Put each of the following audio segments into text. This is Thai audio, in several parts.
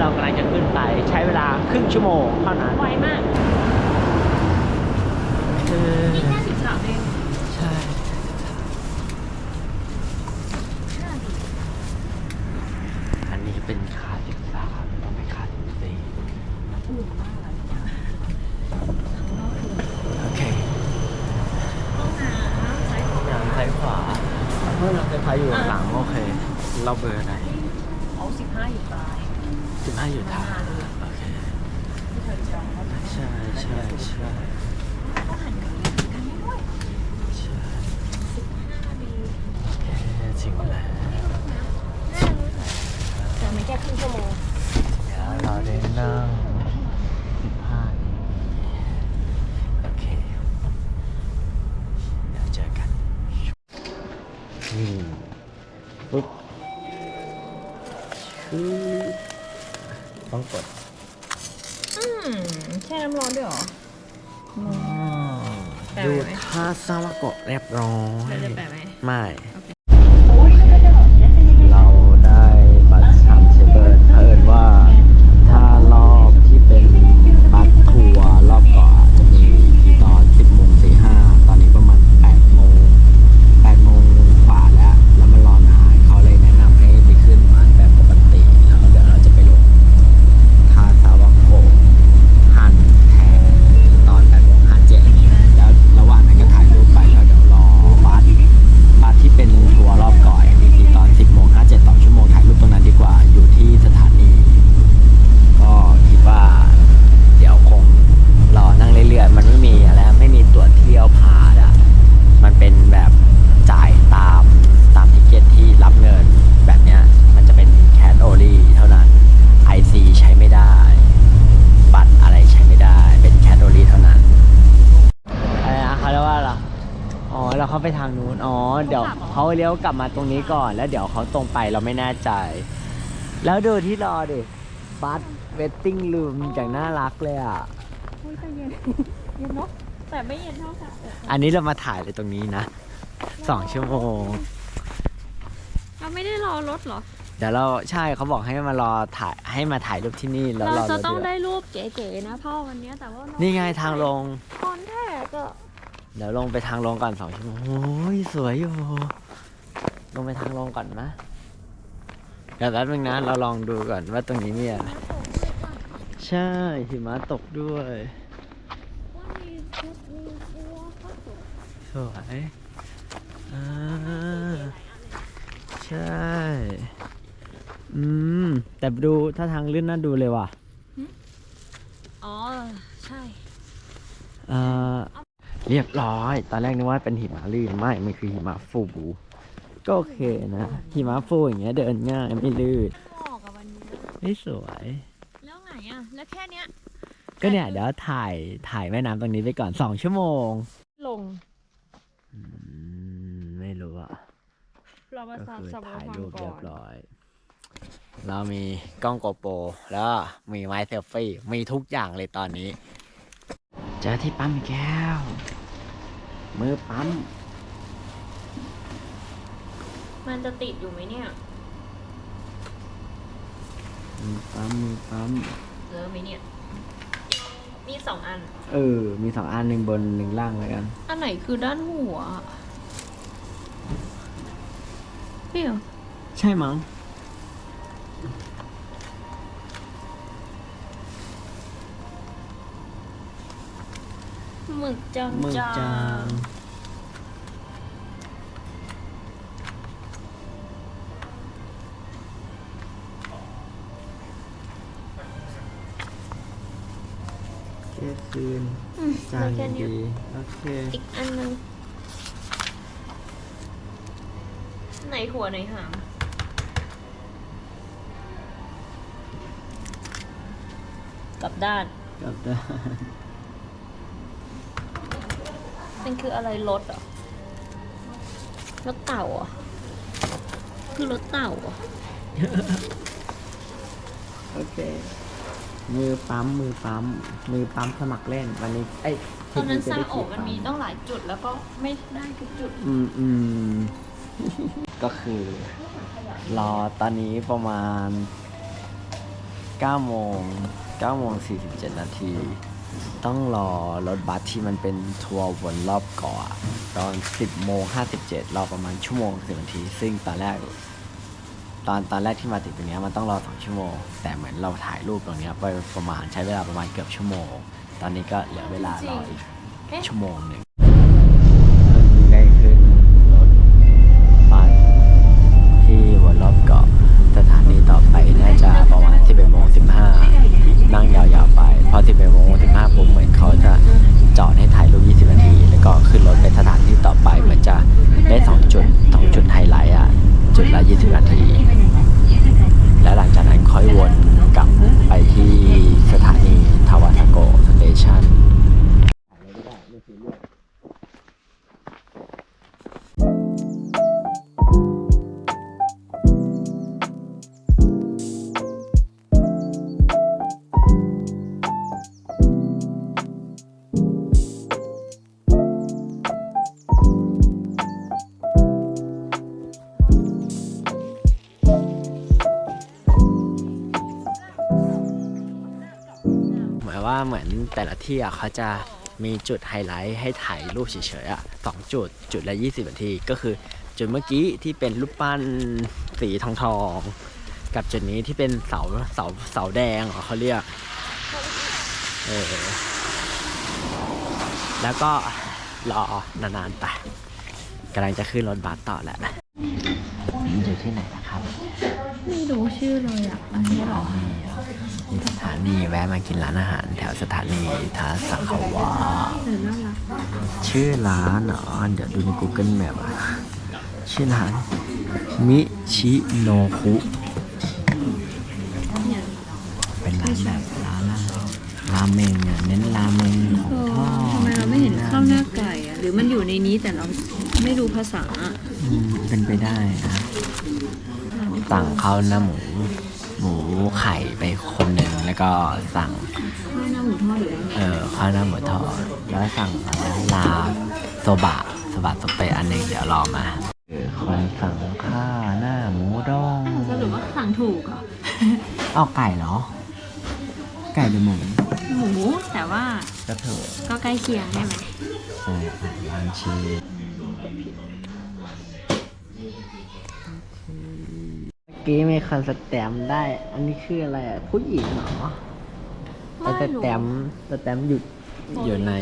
เรากำลังจะขึ้นไปใช้เวลาครึ่งชั่วโมงเท่านั้นไวมากเออนี่แค่สิบสามเอง ใช่ อันนี้เป็นขาสิบสามต้องไปขาสิบสี่ อุ่นมากเลยเนี่ย โอเค ห้องน้ำใช้ของ หลังซ้ายขวาเมื่อเราจะพายอยู่หลังโอเค เราเบอร์ไหน เอาสิบห้าอยู่ปลาย สิบห้าอยู่ท้ายนานเลยโอเคที่เธอจองเขาไหมใช่ใช่ใช่เขาหันกันเล่นกันได้ด้วยใช่สิบห้าดีโอเคจริงแล้วแต่ไม่แค่ครึ่งชั่วโมงเดี๋ยวเราได้นั่ง ดูไหมท่าซาวะโกะเรียบร้อยเราจะแปะไหม ไม่ โอเค เราได้บัตรชามเชเบิร์นเผอิญว่าถ้ารอบที่เป็นบัตรทัวร์รอบเกาะจะมีที่ตอน 10โมง45 ตอนนี้ประมาณ8โมง8โมงกว่าแล้ว แล้วมันรอนานเขาเลยแนะนำให้ไปขึ้นมาแบบปกติ แล้วเดี๋ยวเราจะไปลงทาซาวะโกะฮันแทนตอน8โมง57แล้วระหว่างนั้นก็ถ่ายรูปไปแล้วเดี๋ยวรอบัส บัสที่เป็นทัวร์รอบเก่อยมีตอน 10โมง57ต่อชั่วโมงถ่ายรูปตรงนั้นดีกว่า อยู่ที่สถานี ก็คิดว่า เดี๋ยวคงรอนั่งเรื่อยๆ มันไม่มีอะไรไม่มีตั๋วเที่ยวพาดอะมันเป็นแบบจ่ายตามตามทิเก็ตที่รับเงิน แบบเนี้ย มันจะเป็นแค h โอลี่เท่านั้น IC ใช้ไม่ได้ บัตรอะไรใช้ไม่ได้ เป็นแค h โอลี่เท่านั้น อะไรนะเขาเรียกว่าอะไร อ๋อเราเข้าไปทางนู้น อ๋อ เดี๋ยวเขาเลี้ยวกลับมาตรงนี้ก่อน แล้วเดี๋ยวเขาตรงไปเราไม่แน่ใจ แล้วดูที่รอดิบัสเวทติ้งลูมอย่างน่ารักเลยอะอุ้ยแต่เย็นเย็นเนาะแต่ไม่เย็นเท่ากับอันนี้เรามาถ่ายเลยตรงนี้นะสองชั่วโมง เราไม่ได้รอรถเหรอ เดี๋ยวเราใช่เขาบอกให้มารอถ่ายให้มาถ่ายรูปที่นี่แล้วเรารอจะรถต้องเรือได้รูปเก๋ๆนะพ่อวันเนี้ยแต่ว่าเรานี่ไงทางลงคอนแทคก็ เดี๋ยวลงไปทางลงก่อนสองชั่วโมงโอ้ยสวยอยู่ ลงไปทางลงก่อนนะเดี๋ยวแป๊บนึงนะ เราลองดูก่อนว่าตรงนี้มีอะไร ใช่หิมะตกด้วยว่ามีชุดมีตัวก็สวยสวยอ่าใช่ อืม แต่ดูถ้าทางลื่นน่าดูเลยว่ะ อ๋อ ใช่ เอ่อ เรียบร้อย ตอนแรกนึกว่าเป็นหิมะลื่น ไม่ มันคือหิมะฟูก็โอเคนะ หิมะฟูอย่างเงี้ยเดินง่ายไม่ลื่นเหมาะกับวันนี้นะไม่สวย แล้วไงอะ แล้วแค่เนี้ย ก็เนี่ยเดี๋ยวถ่ายถ่ายแม่น้ำตรงนี้ไปก่อนสองชั่วโมง ลงอืมไม่รู้อะเรามาก็สับคือสับถ่ายฟังรูปก่เรีอยบนร้อย เรามีกล้องโกโปรแล้วก็มีไม้เซลฟี่ มีทุกอย่างเลยตอนนี้ เจอที่ปั๊มแก้ว มือปั๊ม มันจะติดอยู่ไหมเนี่ยมือปั๊ม มือปั๊มเออไหมเนี่ย มีสองอัน เออ มีสองอันหนึ่งบนหนึ่งล่างแล้วกัน อันไหนคือด้านหัวพี่เหรอใช่มั้ง หมึกจางมือจางเที่ยงคืนอืมจานแค่เนี้ยดีโอเค อีกอันหนึงไหนหัวไหนหางกลับด้าน กลับได้ มันคืออะไรรถเหรอรถเต่าเหรอะคือรถเต่าเหรอะโอเค มือปั๊ม มือปั๊ม มือปั๊มสมัครเล่น วันนี้เอ้ยตอนนั้นพซารุ่โอะมันมีจะได้ขี่ปั๊ต้องหลายจุดแล้วก็ไม่ได้ทุกจุด อืมอืมก็คือ รอตอนนี้ประมาณ9โมง9โมง47 นาที ต้องรอรถบัสที่มันเป็นทัวร์วนรอบเกาะตอน 10โมง57รอประมาณชั่วโมง10นาที ซึ่งตอนแรก ตอนตอนแรกที่มาติดตรงนี้มันต้องรอ2ชั่วโมง แต่เหมือนเราถ่ายรูปตรงนี้ไปประมาณใช้เวลาประมาณเกือบชั่วโมง ตอนนี้ก็เหลือเวลารออีกชั่วโมงหนึ่ง จุดละ 20 นาที และหลังจากนั้นค่อยวน เหมือนแต่ละที่อะเขาจะมีจุดไฮไลท์ให้ถ่ายรูปเฉยๆอะสองจุดจุดละ 20 นาที ก็คือจุดเมื่อกี้ที่เป็นรูปปั้นสีทองทองๆกับจุดนี้ที่เป็นเสาเสาเสาแดงเหรอเขาเรียกเออแล้วก็รอนานๆไปกำลังจะขึ้นรถบัสต่อแหละอยู่ที่ไหนนะครับ ไม่รู้ชื่อเลยอะอันนี้เหรอ มีสถานีแวะมากินร้านอาหาร แถวสถานีทาสักขวาเออน่ารักชื่อร้านเหรอเดี๋ยวดูใน Google Map อะชื่อร้าน มิชิโนคุ เป็นร้านแบบร้านราเมงอะเน้นราเมงของเออทอดทำไมเราไม่เห็นข้าวหน้าไก่อะหรือมันอยู่ในนี้แต่เราไม่รู้ภาษาอะอืมเป็นไปได้นะสั่งข้าวหน้าหมูหมู ไข่ไปคนหนึ่งแล้วก็สั่งข้าวหน้าหมูทอดหรืออะไรเออข้าวหน้าหมูทอดแล้วสั่งอะไรลาโซบะโซบะสเปรย์อันหนึ่งเดี๋ยวรอมาเออคนสั่งข้าวหน้าหมูดองสรุปว่าสั่งถูกเหรอเอาไก่เหรอ ไก่หรือหมูหมูแต่ว่าก็เถอะก็ใกล้เคียงใช่ไหมใช่อะร้านชี กี้มีคนสแตมป์ได้ อันนี้คืออะไรอะผู้หญิงเหรอไอ้สแตมป์สแตมป์อยู่อยู่ใน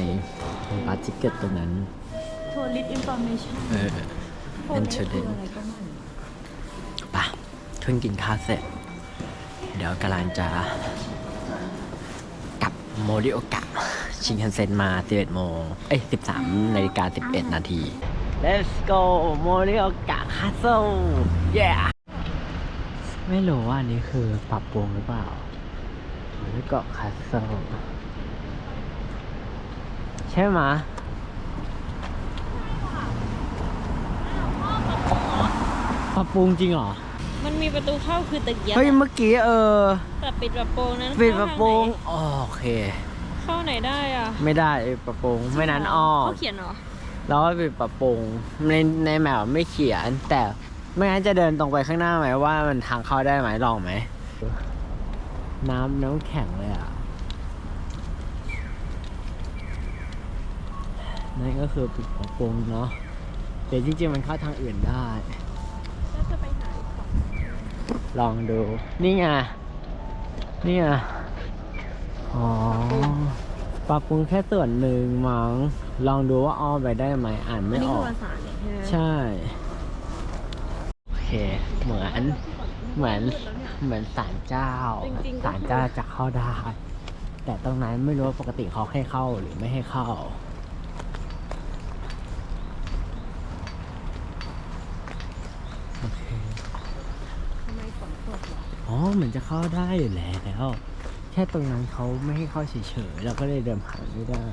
บัตรทิเก็ตตรงนั้น โทรลิสอินฟอร์เมชั่นเออเป็นเชดเดนอะไรก็ไม่ปะเพิ่งกินข้าวเสร็จ เดี๋ยวกำลังจะกลับโมริโอกะ ชิงคันเซ็นมา 11โมงเอ้ย 13นาฬิกา11 นาที Let's go โมริโอกะคาโซ yeah ไม่รู้ว่าอันนี้คือปรับปรุงหรือเปล่าโมริโอกะคาโซใช่ไหมะปรับปรุงจริงเหรอ มันมีประตูเข้าคือตะเกียบเฮ้ย เมื่อกี้เออ แต่ปิดแบบโปรงนั้นปิดประโปรงเข้าทาไหนอ๋อโอเค เข้าไหนได้อะไม่ได้ประโปรงไม่นั้นอ้อเขาเขียนเหรอแล้วก็ปิดประโปรงในในแมวไม่เขียนแต่ ไม่งั้นจะเดินตรงไปข้างหน้าไหมว่ามันทางเข้าได้ไหมลองไหม น้ำน้ำแข็งเลยอะ นั่นก็คือปิดประโปรงเนาะแต่จริงๆมันเข้าทางอื่นได้ แล้วจะไปไหนลองดู นี่ไง นี่ไง อ๋อ ปรับปรุงแค่ส่วนหนึ่งมั้งลองดูว่าอ้อมไปได้ไหมอ่านอันไม่นี้อคืออกภาษาเนี่ยใช่ไหม ใช่โอ เค เหมือน เหมือน เหมือนศาลเจ้า ศาลเจ้าจะเข้าได้ แต่ตรงนั้นไม่รู้ว่าปกติเขาให้เข้าหรือไม่ให้เข้า โอเคทำไมฝนตกเหรออ๋อเหมือนจะเข้าได้อยู่แล้ว แค่ตรงนั้นเขาไม่ให้เข้าเฉยๆ เราก็เลยเดินผ่านไม่ได้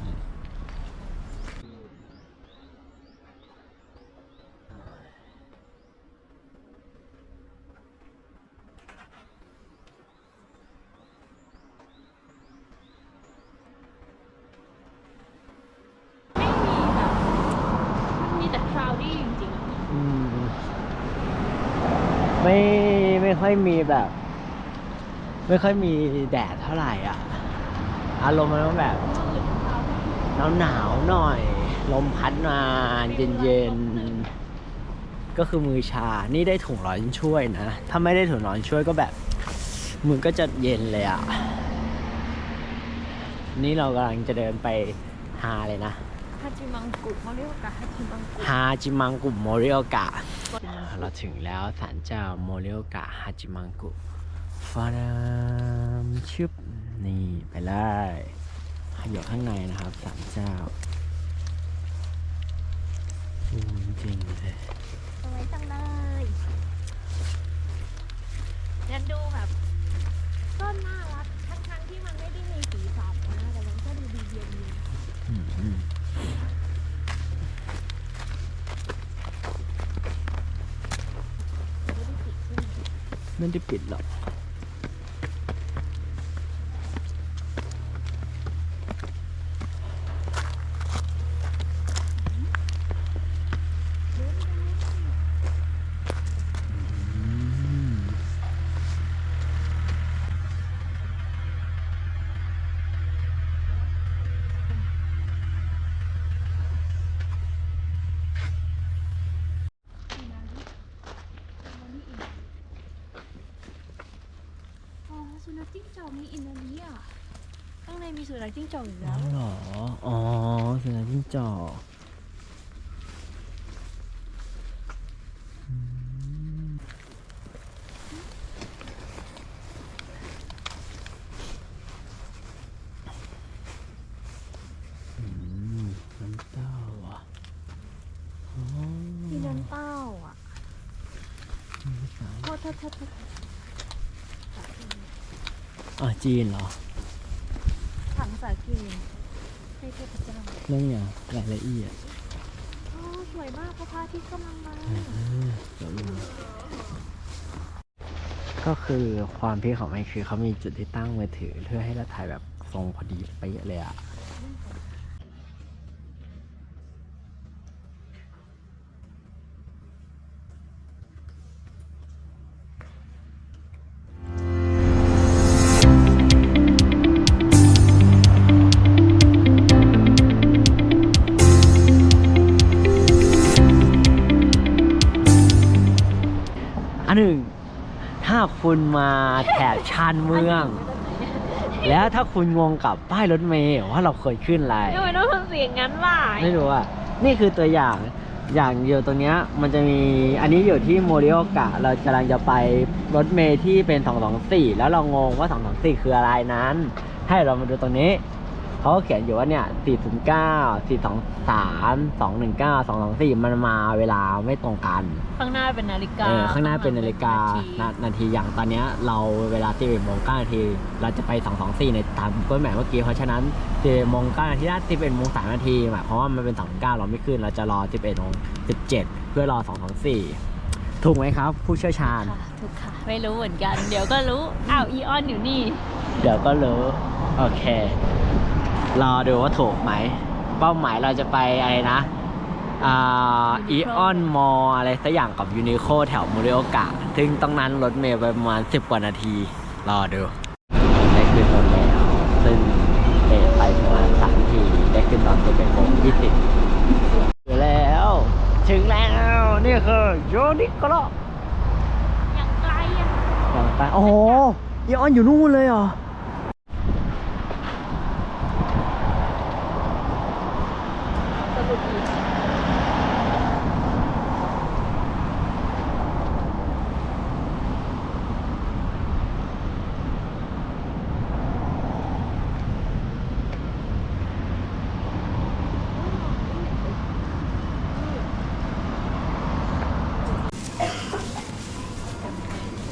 ไม่มีแบบมันมีแต่ cloudy จริงๆอะ อืมไม่ไม่ ค่อยมีแบบฝไม่ค่อยมีแดดเท่าไหร่อะ อารมณ์มันก็แบบหนาวหนาวๆหน่อย ลมพัดมาเย็นๆก็คือมือชา นี่ได้ถุงร้อนช่วยนะ ถ้าไม่ได้ถุงร้อนช่วยก็แบบ มือก็จะเย็นเลยอะ นี่เรากำลังจะเดินไปฮาเลยนะฮาจิมังกุเขาเรียกว่าฮาจิมังกุฮาจิมังกุโมริโอกะ เราถึงแล้วศาลเจ้าโมริโอกะฮาจิมังกุฟารามชึบนี่ไปเลยอยู่ข้างในนะครับศาลเจ้าจริงเลยสวยจังเลยงั้นดูแบบต้นน่ารัก ไม่ได้ปิดหรอก สุนัขจิ้งจอกมีอินโดนีเซียข้างในมีสุนัขจิ้งจอกอยู่แล้อวเหรอ อ๋อสุนัขจิ้งจอกอืมอืมน้ำเต้าอะอ๋อ มีน้ำเต้าอะ มีสาย โทษโทษโทษโทษ อะ จีนเหรอถังสากีให้เทพเจ้าเรื่องอย่างรายละเอียดอ๋อสวยมากเพราะพระอาทิตย์กำลังมาเออเดี๋ยวดูก็คือความพีคของมันคือเขามีจุดที่ตั้งมือถือเพื่อให้เราถ่ายแบบทรงพอดีเป๊ะเลยอะ หนึ่ง ถ้าคุณมาแถบชานเมือง แล้วถ้าคุณงงกับป้ายรถเมล์ว่าเราเคยขึ้นอะไรทำไมต้องทำเสียงงั้นล่ะไม่รู้อะนี่คือตัวอย่างอย่างอยู่ตรงเนี้ยมันจะมีอันนี้อยู่ที่โมริโอกะ เรากำลังจะไปรถเมล์ที่เป็น 224 แล้วเรางงว่า 224 คืออะไรนั้น ให้เรามาดูตรงนี้ เขาก็เขียนอยู่ว่าเนี่ย 409 423 219 224 มันมาเวลาไม่ตรงกัน ข้างหน้าเป็นนาฬิกาเออข้างหน้าเป็นนาฬิกานานาทีนาทีอย่างตอนเนี้ยเราเวลา11โมง9นาที เราจะไป 224 ในตามก้นแหมเมื่อกี้ เพราะฉะนั้น11โมง9นาทีถ้า11โมง3นาทีหมายความว่ามันเป็น2 9เราไม่ขึ้น เราจะรอ11โมง17 เพื่อรอ 224 ถูกไหมครับ ผู้เชี่ยวชาญ ค่ะถูกค่ะ ไม่รู้เหมือนกัน เดี๋ยวก็รู้ อ้าว อีออนอยู่นี่ เดี๋ยวก็รู้ โอเค รอดูว่าถูกไหม เป้าหมายเราจะไปอะไรนะอ่าอีออนมออะไรสักอย่างกับยูนิโคแถวมูริโอกะ ซึ่งต้องนั้นรถเมล์ไปประมาณ 10 กว่านาที รอดู ได้ขึ้นรถแล้วซึ่งเตะไปประมาณ3นาที ได้ขึ้นตอน11โมง20ถึงแล้ว ถึงแล้ว นี่คือโยนิโกโรอย่างไกลอะอย่างไปโอ้โหอีออนอยู่นู่นเลยเหรอ สรุปอีก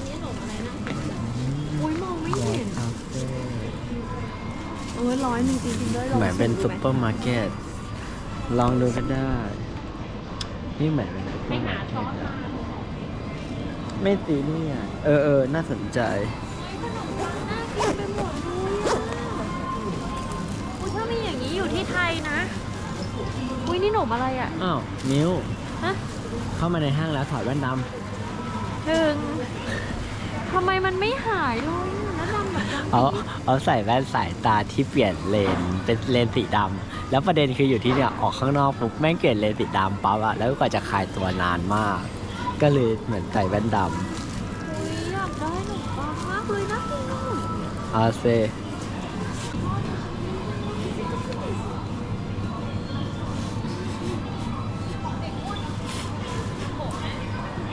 นี่หนมอะไรนะอุ้ยมองไม่เห็นโอ้ยร้อยหนึ่งจริงๆด้วยลองเหมือนเป็นซื้ซุอปไหเปอร์มาร์เก็ตลองดูก็ได้ นี่เหมือนเป็นซุปเปไปอร์หามาร์ซเก็อตสอะมาไม่ตีนี่อะเออเออน่าสนใจขนมปังน่ากินไปหมดเลยอะอุ้ยถ้ามีอย่างนี้อยู่ที่ไทยนะ อุ้ยนี่หนมอะไรอะ อ้าวนิ้วฮะเข้ามาในห้างแล้วถอดแว่นดหนึ่งทำไมมันไม่หายเลยอะแล้วดำ เอาเอาใส่แว่นสายตาที่เปลี่ยนเลนเป็นเลนสีดำแล้วประเด็นคืออยู่ที่เนี่ยออกข้างนอกปุ๊บแม่งเปลี่ยนเลนสีดำปั๊บอะแล้วกว่าจะคลายตัวนานมาก ก็เลยเหมือนใส่แว่นดอุ้ยอยากได้ขนมปังมากเลยนะพี่นุ่มำเอาเซ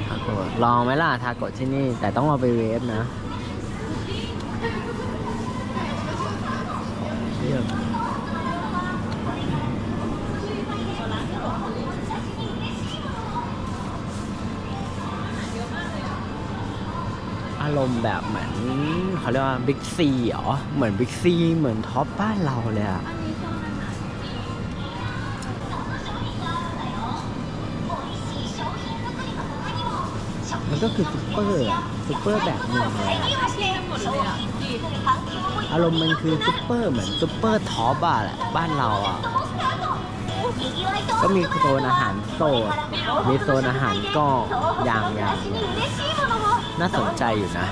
ทาโกะลองไหมล่ะทาโกะที่นี่แต่ต้องเอาไปเวฟนะารมณ์แบบเหมือนเขาเรียกว่าบิ๊กซีเหรอ เหมือนบิ๊กซีเหมือนท็อปบ้านเราเลยอะมันก็คือซุปเปอร์ซุปเปอร์แบบหนึ่งเลยอะที่หละอารมณ์มันคือซุปเปอร์เหมือนซุปเปอร์ท็อปอะแหละบ้านเราอะก็มีโซนอาหารโสดมีโซนอาหารก็อย่างอย่างเนี่ยน่าสนใจอยู่นะ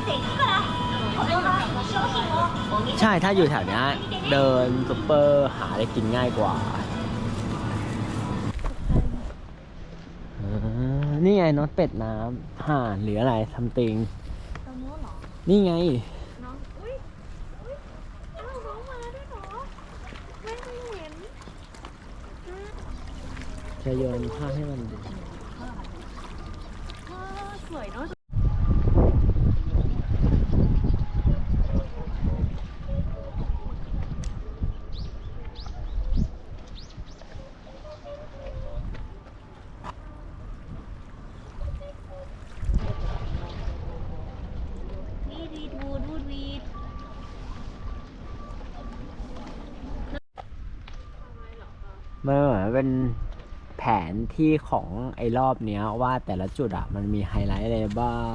ใช่ถ้าอยู่แถวเนี้ยเดินซุปเปอร์หาได้กินง่ายกว่าอ่านี่ไงน็อตเป็ดน้ำห่านหรืออะไรทำติงตรงนู้นเหรอนี่ไงน้องอุ้ยอุ้ยอ้าวน้องมาด้วยเหรอไม่เคยเห็นอืมจะโยนผ้าให้มันดู ว้าวสวยเนาะ นี่รีดวูดูรีด มันเหมือนเป็นแผนที่ของไอ้รอบเนี้ยว่าแต่ละจุดอะมันมีไฮไลท์อะไรบ้าง